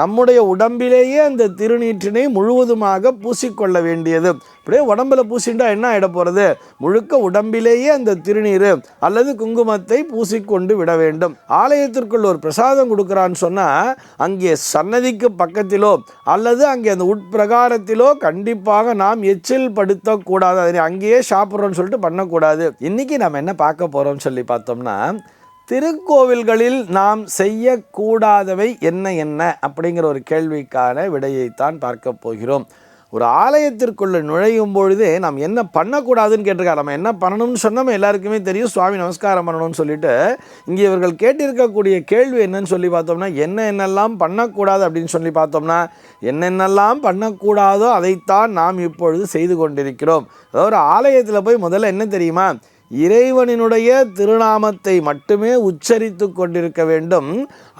நம்முடைய உடம்பிலேயே அந்த திருநீற்றினை முழுவதுமாக பூசிக்கொள்ள வேண்டியது. அப்படியே உடம்பில் பூசிண்டா என்ன ஆகிட போகிறது முழுக்க உடம்பிலேயே அந்த திருநீர் அல்லது குங்குமத்தை பூசிக்கொண்டு விட வேண்டும். ஆலயத்திற்குள் ஒரு பிரசாதம் கொடுக்குறான்னு சொன்னால் அங்கே சன்னதிக்கு பக்கத்திலோ அல்லது அங்கே அந்த உட்பிரகாரத்திலோ கண்டிப்பாக நாம் எச்சில் படுத்தக்கூடாது. அதனை அங்கேயே சாப்பிட்றோன்னு சொல்லிட்டு பண்ணக்கூடாது. இன்றைக்கி நம்ம என்ன பார்க்க போகிறோம்னு சொல்லி பார்த்தோம்னா திருக்கோவில்களில் நாம் செய்யக்கூடாதவை என்ன என்ன அப்படிங்கிற ஒரு கேள்விக்கான விடையைத்தான் பார்க்க போகிறோம். ஒரு ஆலயத்திற்குள்ளே நுழையும் பொழுதே நாம் என்ன பண்ணக்கூடாதுன்னு கேட்டிருக்காரு. நம்ம என்ன பண்ணணும்னு சொன்னோம் எல்லாருக்குமே தெரியும். சுவாமி நமஸ்காரம் பண்ணணும்னு சொல்லிட்டு இங்கே இவர்கள் கேட்டிருக்கக்கூடிய கேள்வி என்னன்னு சொல்லி பார்த்தோம்னா என்ன என்னெல்லாம் பண்ணக்கூடாது அப்படின்னு சொல்லி பார்த்தோம்னா என்னென்னலாம் பண்ணக்கூடாதோ அதைத்தான் நாம் இப்பொழுது செய்து கொண்டிருக்கிறோம். அதாவது ஒரு ஆலயத்தில் போய் முதல்ல என்ன தெரியுமா? இறைவனினுடைய திருநாமத்தை மட்டுமே உச்சரித்து கொண்டிருக்க வேண்டும்.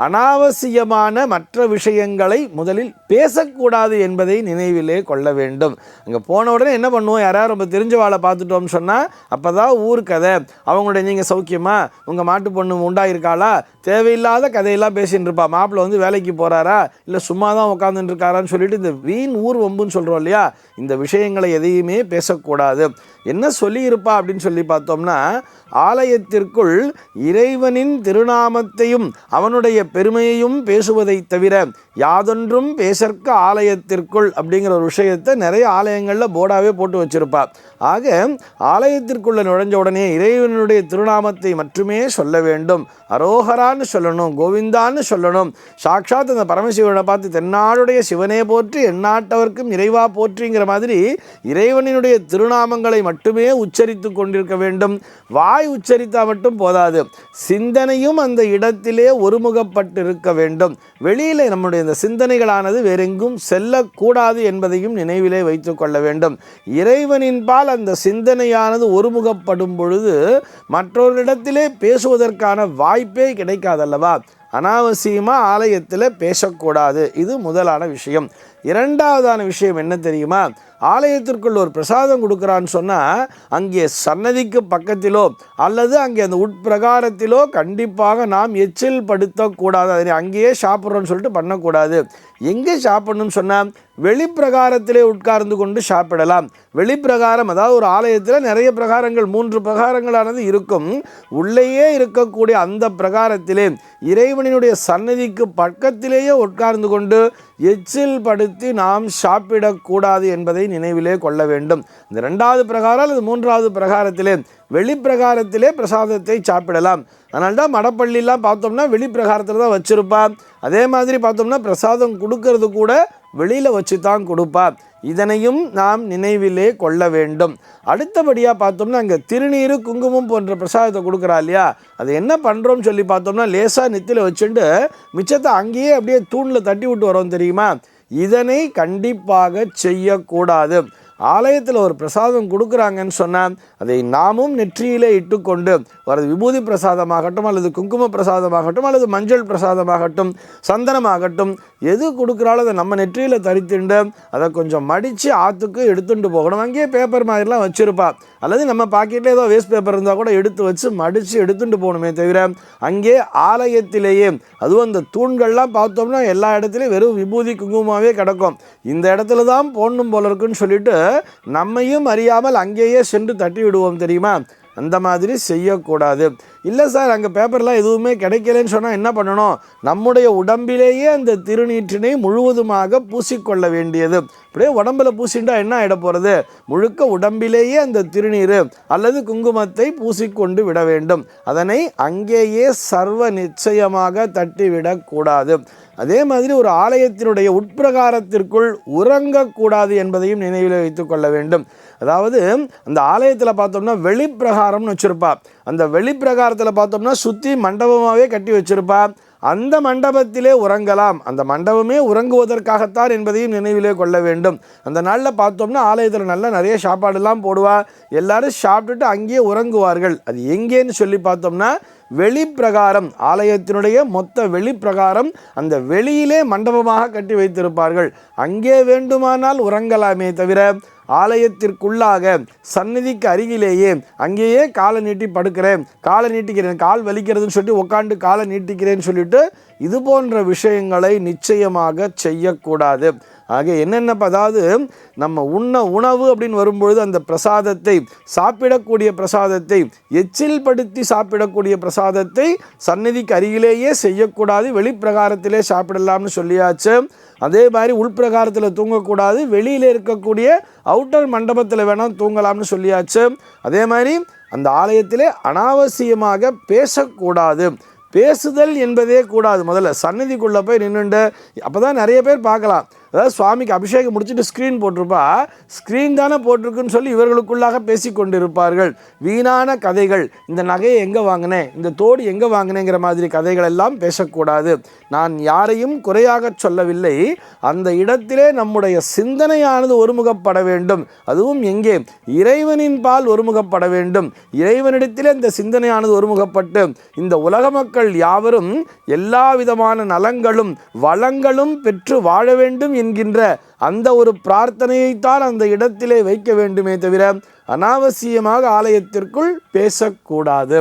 அனாவசியமான மற்ற விஷயங்களை முதலில் பேசக்கூடாது என்பதை நினைவிலே கொள்ள வேண்டும். அங்கே போன உடனே என்ன பண்ணுவோம்? யாராவது ரொம்ப தெரிஞ்சவாளை பார்த்துட்டோம்னு சொன்னால் அப்போ தான் ஊர் கதை. அவங்களுடைய நீங்கள் சௌக்கியமா? உங்கள் மாட்டு பொண்ணு உண்டாயிருக்காளா தேவையில்லாத கதையெல்லாம் பேசின்னு இருப்பா. மாப்பிள்ளை வந்து வேலைக்கு போகிறாரா இல்லை சும்மா தான் உட்காந்துட்டு இருக்காரான்னு சொல்லிட்டு இந்த வீண் ஊர் வம்புன்னு சொல்கிறோம் இல்லையா? இந்த விஷயங்களை எதையுமே பேசக்கூடாது. என்ன சொல்லியிருப்பா அப்படின்னு சொல்லி பார்த்தோம்னா ஆலயத்திற்குள் இறைவனின் திருநாமத்தையும் அவனுடைய பெருமையையும் பேசுவதை தவிர யாதொன்றும் பேசற்க ஆலயத்திற்குள் அப்படிங்கிற ஒரு விஷயத்தை நிறைய ஆலயங்களில் போர்டாகவே போட்டு வச்சிருப்பா. ஆக ஆலயத்திற்குள்ளே நுழைஞ்ச உடனே இறைவனுடைய திருநாமத்தை மட்டுமே சொல்ல வேண்டும். அரோகரான்னு சொல்லணும் கோவிந்தான்னு சொல்லணும். சாட்சாத் அந்த பரமசிவனை பார்த்து தென்னாடுடைய சிவனே போற்றி எந்நாட்டவர்க்கும் இறைவா போற்றிங்கிற மாதிரி இறைவனினுடைய திருநாமங்களை மட்டுமே உச்சரித்து கொண்டிருக்க வேண்டும். வாய் உச்சரித்தால் மட்டும் போதாது சிந்தனையும் அந்த இடத்திலே ஒருமுகப்பட்டு இருக்க வேண்டும். வெளியில் நம்முடைய இந்த சிந்தனைகளானது வேறெங்கும் செல்லக்கூடாது என்பதையும் நினைவிலே வைத்து கொள்ள வேண்டும். இறைவனின்பால் அந்த சிந்தனையானது ஒருமுகப்படும் பொழுது மற்றொருஇடத்திலே பேசுவதற்கான வாய்ப்பே கிடைக்காதல்லவா? அனாவசியமாக ஆலயத்தில் பேசக்கூடாது. இது முதலான விஷயம். இரண்டாவதான விஷயம் என்ன தெரியுமா? ஆலயத்திற்குள் ஒரு பிரசாதம் கொடுக்குறான்னு சொன்னால் அங்கே சன்னதிக்கு பக்கத்திலோ அல்லது அங்கே அந்த உட்பிரகாரத்திலோ கண்டிப்பாக நாம் எச்சில் படுத்தக்கூடாது. அதனை அங்கேயே சாப்பிட்றோன்னு சொல்லிட்டு பண்ணக்கூடாது. எங்கே சாப்பிட்ணும்னு சொன்னால் வெளிப்பிரகாரத்திலே உட்கார்ந்து கொண்டு சாப்பிடலாம். வெளிப்பிரகாரம் அதாவது ஒரு ஆலயத்தில் நிறைய பிரகாரங்கள் மூன்று பிரகாரங்களானது இருக்கும். உள்ளேயே இருக்கக்கூடிய அந்த பிரகாரத்திலே இறைவனினுடைய சன்னதிக்கு பக்கத்திலேயே உட்கார்ந்து கொண்டு எச்சில் படுத்தி நாம் சாப்பிடக்கூடாது என்பதை நினைவிலே கொள்ள வேண்டும். இந்த ரெண்டாவது பிரகாரம் அல்லது மூன்றாவது பிரகாரத்திலே வெளிப்பிரகாரத்திலே பிரசாதத்தை சாப்பிடலாம். அதனால தான் மடப்பள்ளிலாம் பார்த்தோம்னா வெளிப்பிரகாரத்தில் தான் வச்சுருப்பான். அதே மாதிரி பார்த்தோம்னா பிரசாதம் கொடுக்கறது கூட வெளியில் வச்சு தான் கொடுப்பா. இதனையும் நாம் நினைவிலே கொள்ள வேண்டும். அடுத்தபடியாக பார்த்தோம்னா அங்கே திருநீர் குங்குமம் போன்ற பிரசாதத்தை கொடுக்குறா இல்லையா? அது என்ன பண்ணுறோம்னு சொல்லி பார்த்தோம்னா லேசாக நெத்தியில் வச்சுட்டு மிச்சத்தை அங்கேயே அப்படியே தூணில் தட்டி விட்டு வரோம் தெரியுமா? இதனை கண்டிப்பாக செய்யக்கூடாது. ஆலயத்தில் ஒரு பிரசாதம் கொடுக்குறாங்கன்னு சொன்னால் அதை நாமும் நெற்றியிலே இட்டுக்கொண்டு வரது விபூதி பிரசாதமாகட்டும் அல்லது குங்கும பிரசாதமாகட்டும் அல்லது மஞ்சள் பிரசாதமாகட்டும் சந்தனமாகட்டும் எது கொடுக்குறாலும் அதை நம்ம நெற்றியில் தரித்துண்டு அதை கொஞ்சம் மடித்து ஆற்றுக்கு எடுத்துட்டு போகணும். அங்கேயே பேப்பர் மாதிரிலாம் வச்சுருப்பா. அல்லது நம்ம பாக்கெட்டில் ஏதோ வேஸ்ட் பேப்பர் இருந்தால் கூட எடுத்து வச்சு மடித்து எடுத்துட்டு போகணுமே தவிர அங்கே ஆலயத்திலேயே அதுவும் அந்த தூண்கள்லாம் பார்த்தோம்னா எல்லா இடத்துலையும் வெறும் விபூதி குங்குமமாகவே கிடக்கும். இந்த இடத்துல தான் போடணும் போல இருக்குன்னு சொல்லிட்டு நம்மையும் அறியாமல் அங்கேயே சென்று தட்டி விடுவோம் தெரியுமா? அந்த மாதிரி செய்யக்கூடாது. இல்லை சார் அங்கே பேப்பர்லாம் எதுவுமே கிடைக்கலன்னு சொன்னால் என்ன பண்ணணும்? நம்முடைய உடம்பிலேயே அந்த திருநீற்றினை முழுவதுமாக பூசிக்கொள்ள வேண்டியது. அப்படியே உடம்புல பூசிண்டா என்ன ஆகிட போகிறது முழுக்க உடம்பிலேயே அந்த திருநீர் அல்லது குங்குமத்தை பூசிக்கொண்டு விட வேண்டும். அதனை அங்கேயே சர்வ நிச்சயமாக தட்டிவிடக்கூடாது. அதே மாதிரி ஒரு ஆலயத்தினுடைய உட்பிரகாரத்திற்குள் உறங்கக்கூடாது என்பதையும் நினைவில் வைத்துக்கொள்ள வேண்டும். அதாவது அந்த ஆலயத்தில் பார்த்தோம்னா வெளிப்பிரகாரம்னு வச்சுருப்பா. அந்த வெளிப்பிரகாரத்தில் பார்த்தோம்னா சுற்றி மண்டபமாகவே கட்டி வச்சுருப்பா. அந்த மண்டபத்திலே உறங்கலாம். அந்த மண்டபமே உறங்குவதற்காகத்தான் என்பதையும் நினைவிலே கொள்ள வேண்டும். அந்த நாளில் பார்த்தோம்னா ஆலயத்தில் நல்லா நிறைய சாப்பாடுலாம் போடுவா. எல்லாரும் சாப்பிட்டுட்டு அங்கேயே உறங்குவார்கள். அது எங்கேன்னு சொல்லி பார்த்தோம்னா வெளிப்பிரகாரம் ஆலயத்தினுடைய மொத்த வெளிப்பிரகாரம் அந்த வெளியிலே மண்டபமாக கட்டி வைத்திருப்பார்கள். அங்கே வேண்டுமானால் உறங்கலாமே தவிர ஆலயத்திற்குள்ளாக சந்நிதிக்கு அருகிலேயே அங்கேயே காலை நீட்டி படுக்கிறேன். காலை நீட்டிக்கிறேன் கால் வலிக்கிறதுன்னு சொல்லிட்டு உட்காந்து காலை நீட்டிக்கிறேன்னு சொல்லிட்டு இது போன்ற விஷயங்களை நிச்சயமாக செய்யக்கூடாது. ஆக என்னென்ன அதாவது நம்ம உண்ண உணவு அப்படின்னு வரும்பொழுது அந்த பிரசாதத்தை சாப்பிடக்கூடிய பிரசாதத்தை எச்சில் படுத்தி சாப்பிடக்கூடிய பிரசாதத்தை சந்நிதிக்கு அருகிலேயே செய்யக்கூடாது. வெளிப்பிரகாரத்திலே சாப்பிடலாம்னு சொல்லியாச்சு. அதே மாதிரி உள்பிரகாரத்தில் தூங்கக்கூடாது. வெளியில் இருக்கக்கூடிய அவுட்டர் மண்டபத்தில் வேணால் தூங்கலாம்னு சொல்லியாச்சு. அதே மாதிரி அந்த ஆலயத்திலே அனாவசியமாக பேசக்கூடாது. பேசுதல் என்பதே கூடாது. முதல்ல சன்னதிக்குள்ளே போய் நின்றுண்டு அப்போ தான் நிறைய பேர் பார்க்கலாம். அதாவது சுவாமிக்கு அபிஷேகம் முடிச்சுட்டு ஸ்க்ரீன் போட்டிருப்பா. ஸ்க்ரீன் தானே போட்டிருக்குன்னு சொல்லி இவர்களுக்குள்ளாக பேசி கொண்டிருப்பார்கள். வீணான கதைகள். இந்த நகையை எங்கே வாங்கினேன்? இந்த தோடு எங்கே வாங்கினேங்கிற மாதிரி கதைகள் எல்லாம் பேசக்கூடாது. நான் யாரையும் குறையாக சொல்லவில்லை. அந்த இடத்திலே நம்முடைய சிந்தனையானது ஒருமுகப்பட வேண்டும். அதுவும் எங்கே? இறைவனின் பால் ஒருமுகப்பட வேண்டும். இறைவனிடத்திலே இந்த சிந்தனையானது ஒருமுகப்பட்டு இந்த உலக மக்கள் யாவரும் எல்லா விதமான நலங்களும் வளங்களும் பெற்று வாழ வேண்டும் என்கின்ற அந்த ஒரு பிரார்த்தனையைத்தான் அந்த இடத்திலே வைக்க வேண்டுமே தவிர அனாவசியமாக ஆலயத்திற்குள் பேசக்கூடாது.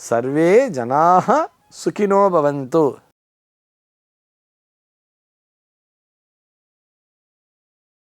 சர்வே ஜனாக சுகினோ பவந்து.